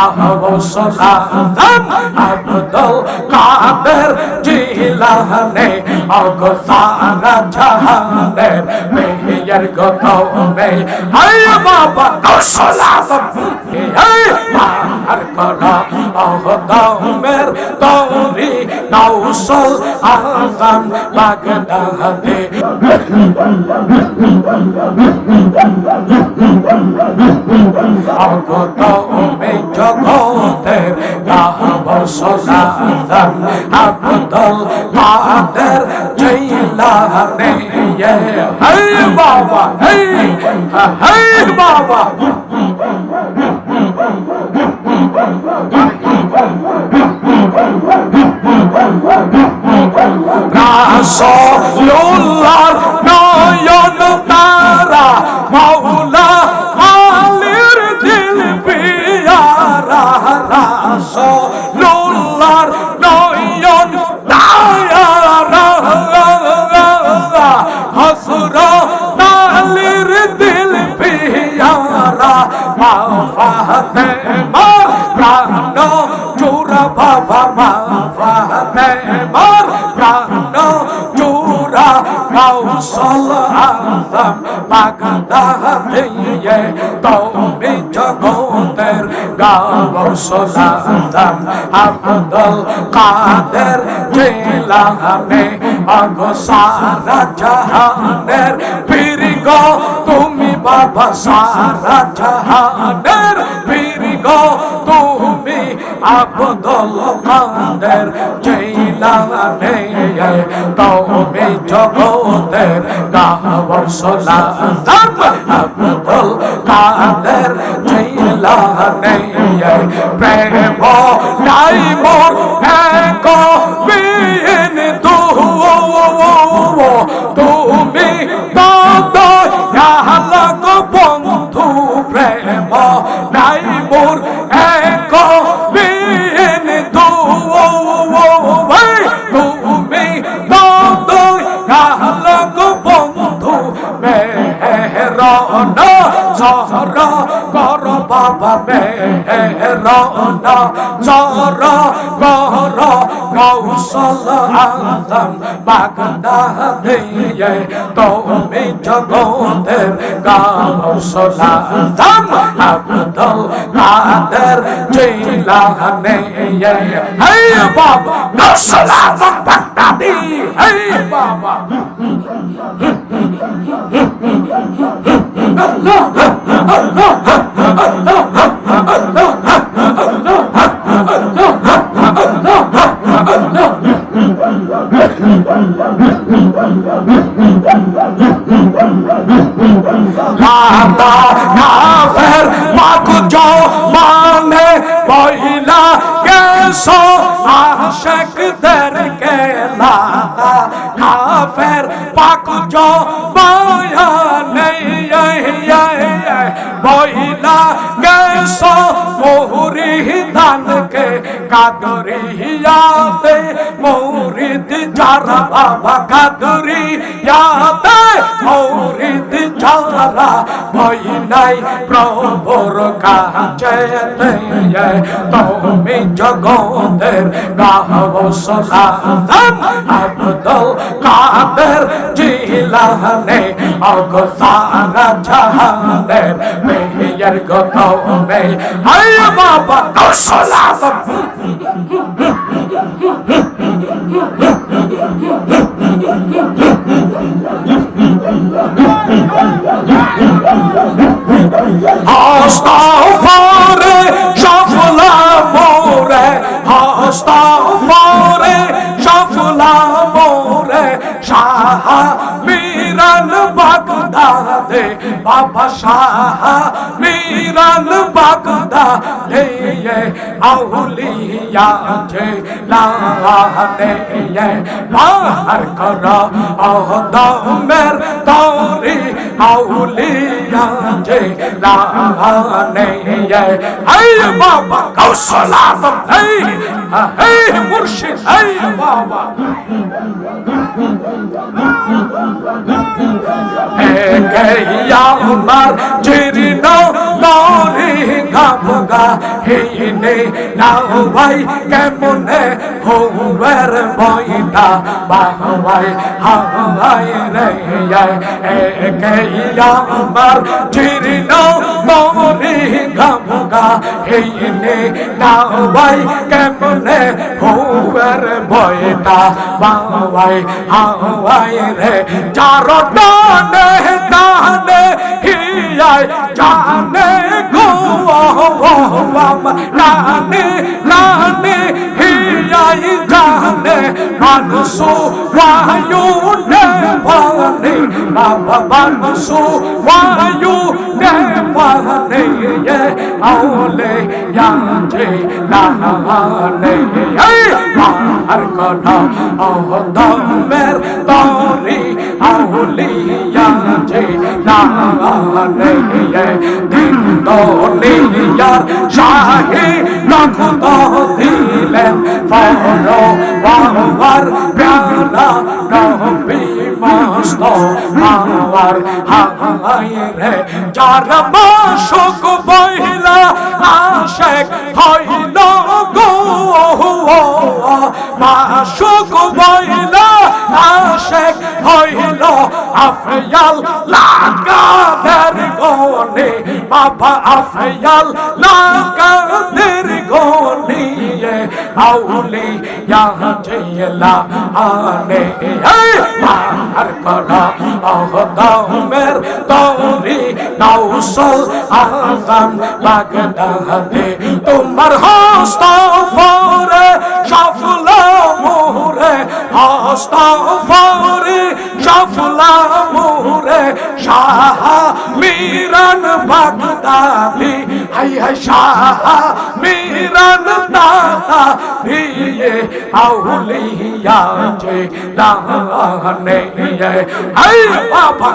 গাহসলাম আব্দুল কাদের জিলানে অগসারা জাহানের মেয়ের গতমে হায় বাবা গাহসলাম হায় মার করা অহদমের তৌরি গাউসল আজম বাগদাদে অগত মে জগতের গাহবসলাম আব্দুল কাদের জিলানে হায় বাবা হায় হায় বাবা রাসূলুল্লাহর Papa. বাগদাদে তুমি জগতের গাউসলাম আব্দুল কাদের জিলানে অগসারা জাহানের পীর গো তুমি বাবা সারা জাহানের পীর গো তুমি আব্দুল কাদের জিলানে তুমি জগতের গাওসলাম আব্দুল কাদের জিলানে প্রেম নাই মোর এক বিন তু তুমি তত আজম বাগদাদে তুমি জগতের কৌশল আজম আব্দুল কাদের জিলানে হে বাবা আজম বাগদাদি হে বাবা কাদা ধানকে কাদরিয়াতে মৌরিদ যারা বাবা কাদরিয়াতে মৌরিদ যারা ভয় নাই, প্রভুর কাছে তুমি জগতের গাহব সলাম আব্দুল কাদের জিলানে অগসারা জাহানের মেয়ের গতমে। হায় বাবা কৌশলাম বাবা শাহ মিরান বাগদাদে আউলিয়া যে লানে বাহার কর অহদমের তরি আউলিয়া যে লানে হাই বাবা কৌশলাম হাই হাই মুর্শিদ, হাই বাবা। गैया उमर जिरनो दौरी गाबगा हिने ना भाई के मुने होवर बोइना बाहवाई हवाई रैया ए गैया उमर जिरनो দৌরে গামগা হেইনে নাওয়াই কেমনে হোয়ার ভয়টা বাওয়াই হাওয়াই রে চারো টানে মেহদানে হিয়ায় জানে গো লানে লানে হিয়ায় জানে মানসো বায়ু নে ভানে মানসো বায়ু নে ভানে হাওলে জানছে না হালে আর কথা অদমের তরি হাওলি জানছে না হালে দিন দলে আর শাহে রক্ত দিলেন, ফর বাবার প্যালা রবি মস্ত আমার হায় রে। যার মাসক বহিলা বইলা আশেক হইল গো মাসুক বইল, আশেক হইল আফয়াল, লাগাদের গনে, বাবা আফয়াল, লাগাদের গনে। আউলি ইয়াজেলা আনে। আর করা আহদামের তরি কাউসল আজম বাগদাদে। তোমার হস্ত ফরে সফল মোরে হস্ত ফরে সফল মোরে শাহ মিরান বাগদাদি। হাই হাই, শাহ মিরান দাতা ভিয়ে আউলিয়া যে লানে হাই, বাবা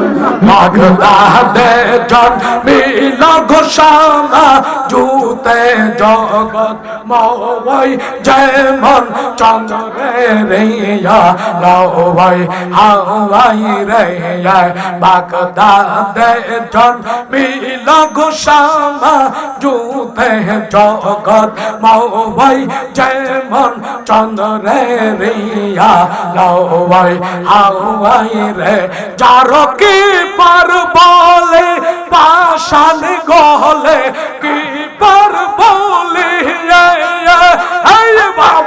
কসলাতম বাগদাদে জন্মিল ঘোষণা জুতে জগৎ মওয়াই, যেমন চন্দ্রে রেয়া লওয়াই, হাওয়াই রেয়া বাগদাদে জন্মিল ঘোষণা জুতে জগৎ মওয়াই, যেমন চন্দ্রে রেয়া লওয়াই হাওয়াই রে। যার কি পার বলে পাশান গলে কি পার বলে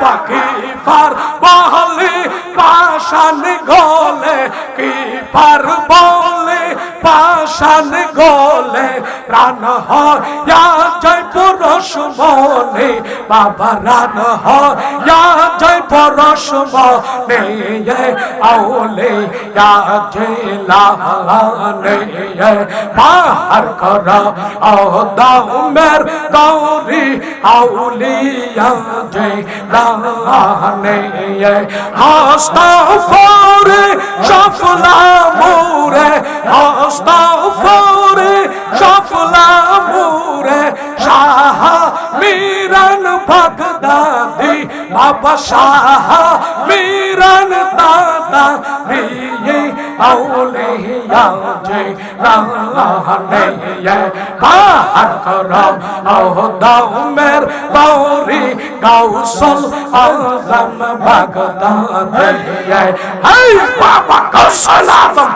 পাখি পার বলে পাশান গলে কি পার বলে? পাশান গলে প্রাণ হয়া জয় পুরুষ মনে বাবা রান হয়া জয় পুরুষ মনে আউলে জেলা বাহার কর ও দামের দৌরি, আউলিয়া জেলা জাহানে আস্তাফরে সফলা মোরে আস্তাফরে সফলা মোরে শাহ মিরন ভগদাদি বাবা শাহ মিরন দাদা নিয়ে আউলিয়া যে রাহানে পাহাড় করো আহদামের বাউরি গাউসল আজম বাগদাদে হাই বাবা কৌশল আজম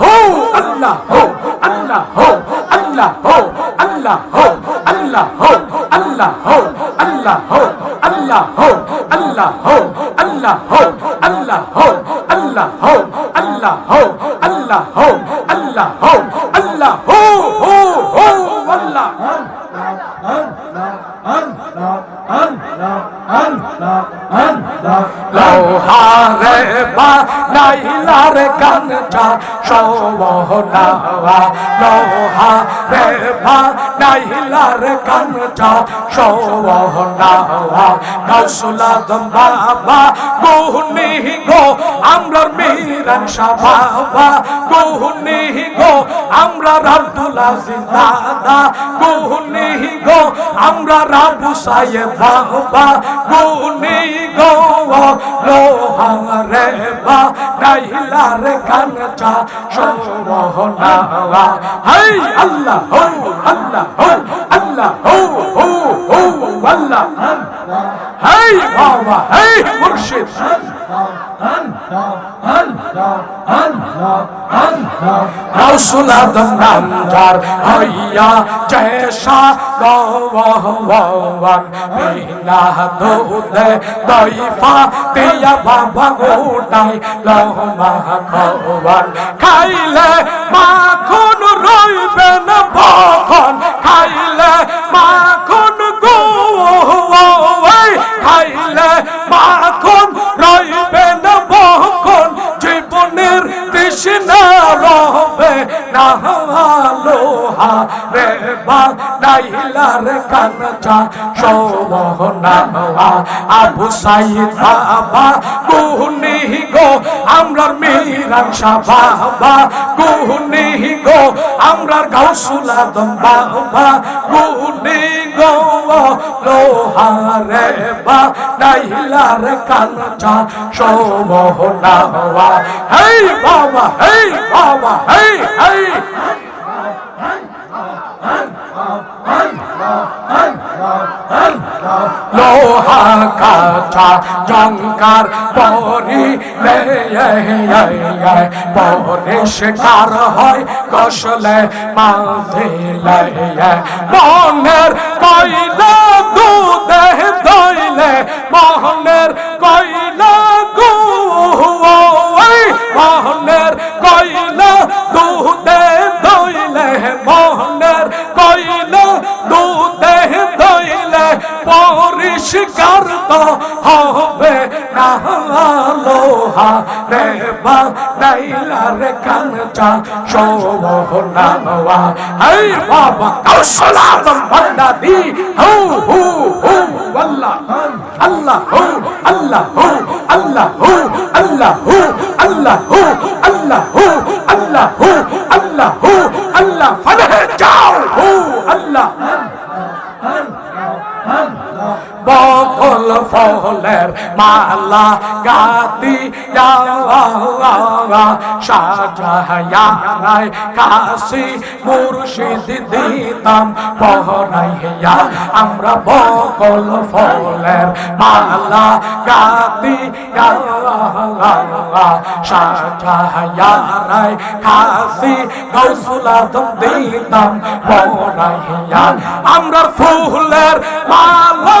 হো আল্লাহ হো আল্লাহ হো আল্লাহ হো আল্লাহ হো আল্লাহ হো আল্লাহ হো আল্লাহ হো আল্লাহ হো আল্লাহ হো আল্লাহ হো আল্লাহ হো আল্লাহ হো আল্লাহ হো আল্লাহ হো আল্লাহ হো আল্লাহ হো হো হো আল্লাহ আল্লাহ আল্লাহ আল্লাহ। লোহারে বা নাইলার গানটা সবহনাওয়া লোহারে বা নাইলার কানটা সোহনা গাউসুলা দম বাবা গুহনি গো আমরার মিরান শাহ বাবা গুহনি গো, আমরা আব্দুল আজিজ দাদা। গুহনি গো, আমরা রাবু সাহেব বাবা গুহনি গো লোহারে বা নাইলার কানটা সোহনা হাই, আল্লাহ হো আল্লাহ হো আল্লাহ হো হো হো, আল্লাহ। হাই, বাবা, হাই, মুর্শিদ। রাসূল আদম নামদার হইয়া জয়সা গওয়ান বিনা দুধে দইফা দিয়া বাবা গোটাই লহমা খাওয়ান খাইলে রে বা নাইলার কানচা সোমহনা আবু সাইদ বাবা গুহনি গো আমরার মিরান শাহ বাবা গুহনি গো আমরার গাউসুল আদম বাবা গুহনি গো লোহা রে বা নাইলার কানচা সোমহনা হেই বাবা হেই বাবা হেই হেই লোহা কাছা জঙ্কার পরি পরিষ্কার হয় কসলে মাঝে মনের কইলে দুধে দইলে মহনের কই লোহা রে বা নাইলা রে কানচা সোহনা নওয়া এই বাবা কৌশলা বন্দা দি হু হু হু আল্লাহ আল্লাহ হু আল্লাহ হু আল্লাহ হু আল্লাহ হু আল্লাহ হু আল্লাহ হু আল্লাহ হু আল্লাহ হু আল্লাহ ফলে যাও হু আল্লাহ বকল ফলের মালা গাতি সাজায় কাশি মুর্শিদ দিতাম, পহরাইয়া। আমরা বকল ফলের মালা গাতি সাজায় কাশি গৌসুলা দিতাম, পহরাইয়া। আমরা ফুলের মালা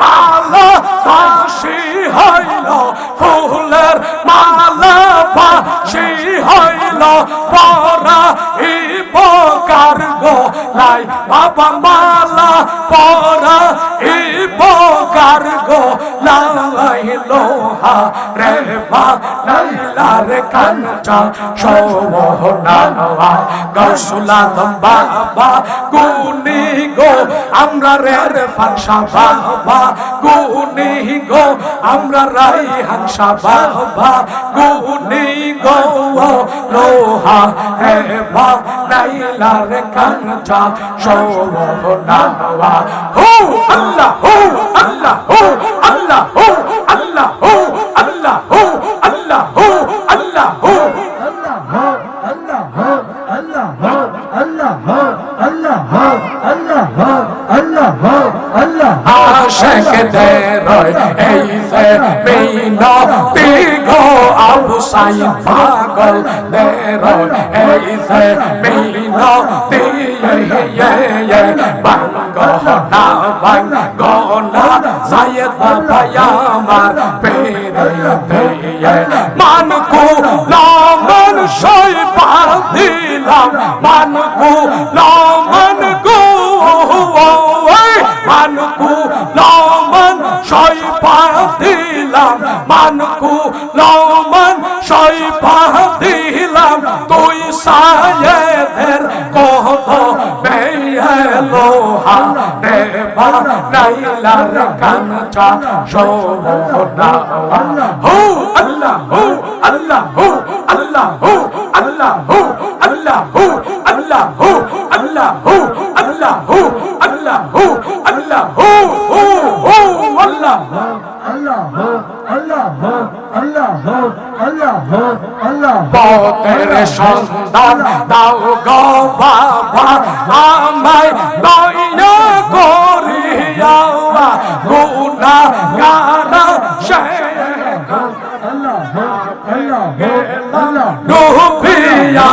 মালা বাসি হইল, ফুলের মালা বাসি হইল, পরা গো লাই বাবা মালা পরা গো লাই লোহা রে বা নাইলার কাঞ্চা সোহনা গৌসুলা বাবা গুনি গো, আমরা রে ফাংসা বাবা গুনি গো আমরা রাই হাংসা বাবা গুনি গো লোহা রে বা নাইলার কাঞ্চা সোহনা হু আল্লাহ হু আল্লাহ হু আল্লাহ হু আল্লাহ হু আল্লাহ হু আল্লাহ হু আল্লাহ হু আশেকদের এই যে মিনতি গো আবু সাইদ পাগল দের এই যে মিনতি বাঙ্গ না বাঙ্গ না সাইদ বাবা আমার পেরে মানকু নামন সই পা দিলাম, মানকু নামন গো মানকু নাইলার কাঞ্চা সোনা হো আল্লাহ হো আল্লাহ হো আল্লাহ হো আল্লাহ হো আল্লাহ হো আল্লাহ হো আল্লাহ হো আল্লাহ হো আল্লাহ হো আল্লাহ হো হো হো আল্লাহ আল্লাহ আল্লাহ আল্লাহ আল্লাহ আল্লাহ পথের সন্তান দাও গো বাবা আমায় দয়া করিয়া গুণাগার আল্লাহ আল্লাহ আল্লাহ ডুবিয়া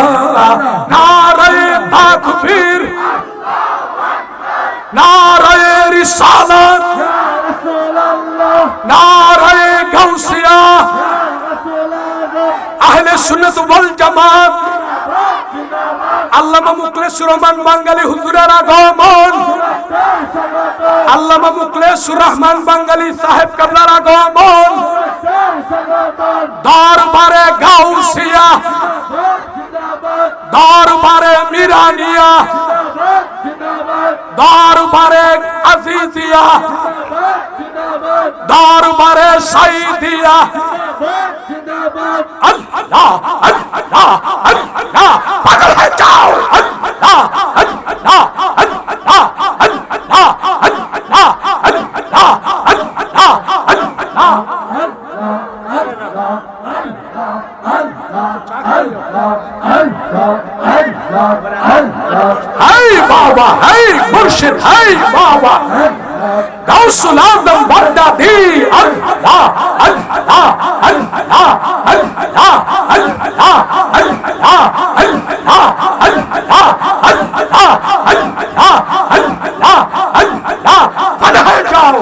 নারে নারে গাউসিয়া। আহলে সুন্নাত ওয়াল জামাত। আল্লামা মুখলেসুর রহমান বাঙালি হুজুরের আগমন। আল্লামা মুখলেসুর রহমান বাঙালি সাহেব কাবলার আগমন। দরবারে গাউসিয়া। দরবারে মিরানিয়া। দরবারে আজিজিয়া। দরবারে সাইদিয়া আল্লাহ আল্লাহ আল্লাহ পাগল হয়ে যাও আল্লাহ আল্লাহ আল্লাহ আল্লাহ আল্লাহ আল্লাহ আল্লাহ আল্লাহ হাই বাবা হাই মুর্শিদ হাই বাবা গাউসুল আজম দি আল্লাহ আল্লাহ আল্লাহ আল্লাহ আল্লাহ আল্লাহ আল্লাহ আল্লাহ আল্লাহ আল্লাহ আল্লাহ আল্লাহ আল্লাহ হয়ে যাও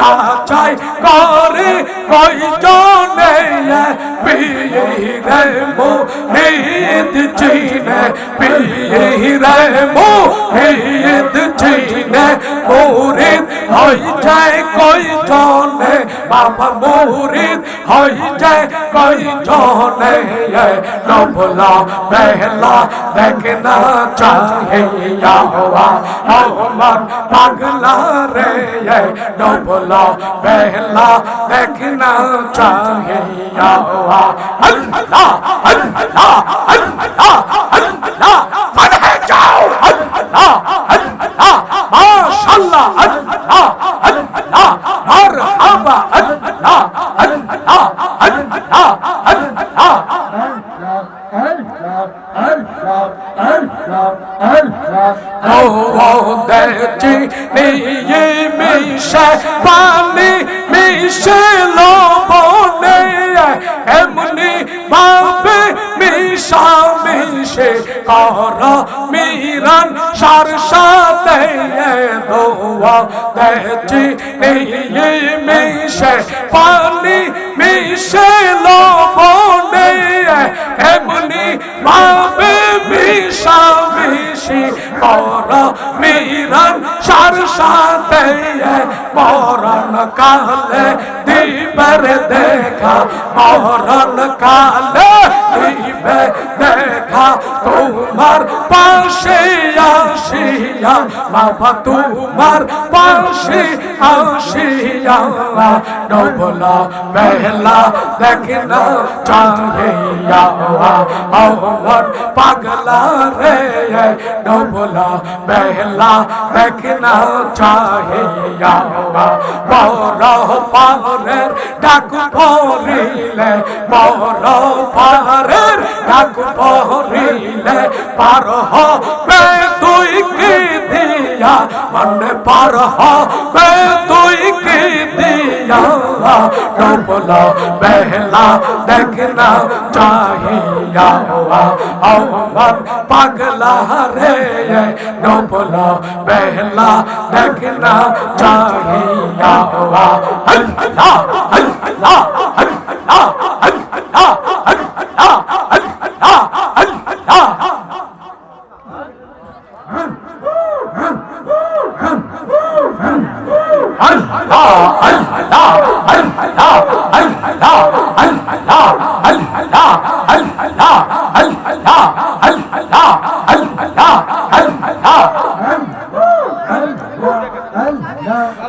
যাচাই করে কয়জনে مو نيد چينا بيهر مو نيد چينا مورد হয়ে যায় কই জনে বাবা মুরিদ হয়ে যায় কই জনে নবলা বেহলা দেখে না চাহে ইয়াহুয়া আমার পাগলা রে নবলা বেহলা দেখে না চাহে আল্লাহ আল্লাহ আল্লাহ আল্লাহ ফানা যাও আল্লাহ আল্লাহ মিশি কর মিরান, সার সাথে মরণ কালে দিবার দেখা, মরণ কালে দিবে দেখা। তোমার পাশে আসিয়া, বাবা তোমার পাশে আসিয়া ডবলা বেহলা দেখনা চাহিয়া আমার পাগলা রে ডবলা बहला बहला देखना चाहे बोलो पारे डाक पोरीले बोलो पारे ডাক পহরিলে পার হবে তুই কি দিয়া मन पर मैं बहला देखना चाहिया मन पगला रे डोबला बहला देखना चाहिया अल्लाह अल्लाह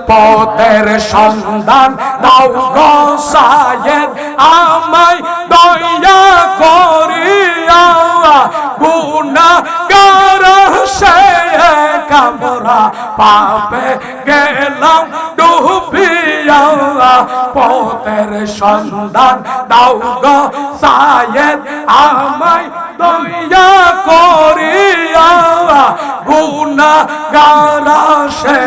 পথের সন্ধান দাও গোসায়ের আমায় দয়া করিয়া গুণা কার সে কামরা পাপে গেলাম ডুবিয়া পথের সন্ধান। দাও গো সায়েদ, আমায় দয়া করিয়া গুনাহগার সে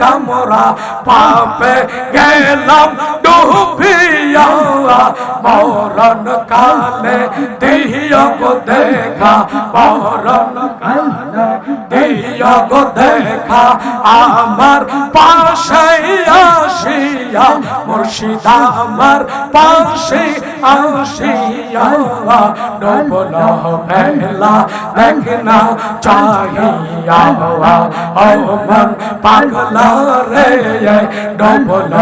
কামরা পাপে গেলাম ডুবিয়া মরণ কালে দিয় গো দেখা মরণ কালে দিয় গো দেখা, আমার পাশে আসিয়া মুর্শিদা আমার পাশে আসিয়া ডবল বেলা দেখনা চাহিয়া ও মন পাগলা রে ডবল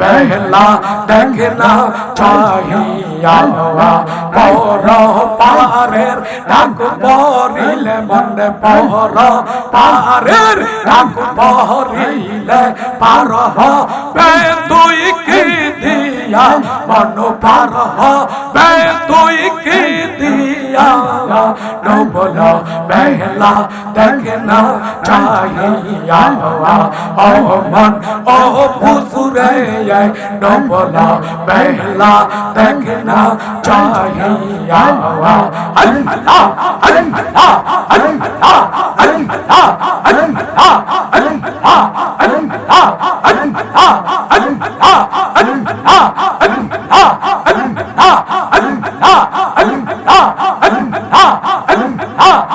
বেলা দেখনা চাহিয়া পর পারের ডাক পরিলে মনে পর পারের ডাক পরিলে পার বে তুই কি দিয়া, মন পার বে তুই কি দিয়া। ডবল বেলা দেখনা চাহিয়া ও মন ও পুসুরে ডবল বেলা দেখনা চাহিয়া আল্লাহ আল্লাহ আল্লাহ আল্লাহ আল্লাহ আল্লাহ আল্লাহ আল্লাহ আল্লাহ Ah!